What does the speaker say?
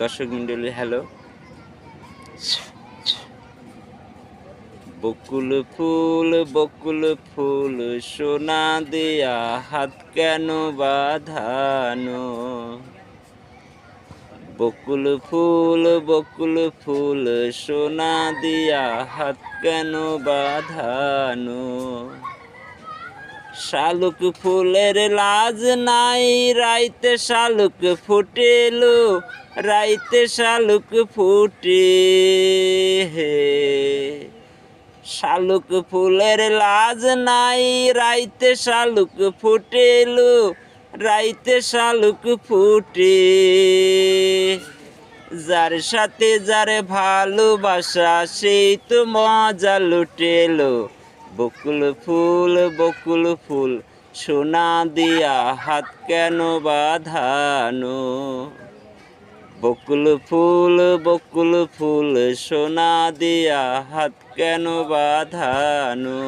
দর্শক মন্ডলী, হ্যালো। বকুল ফুল বকুল ফুল সোনা দিয়া হাত কেন বাঁধানো? বকুল ফুল বকুল ফুল সোনা দিয়া হাত কেন বাঁধানো? শালুক ফুলের লাজ নাই, রাইতে শালুক ফুটেলো, রাইতে শালুক ফুটে হে। শালুক ফুলের লাজ নাই, রাইতে শালুক ফুটেলো, রাইতে শালুক ফুটে যার সাথে যার ভালোবাসা সেই তো মজা লুটেলো। বকুল ফুল বকুল ফুল, সোনা দিয়া হাত কেন বাঁধানো? বকুল ফুল বকুল ফুল, সোনা দিয়া হাত কেন বাঁধানো?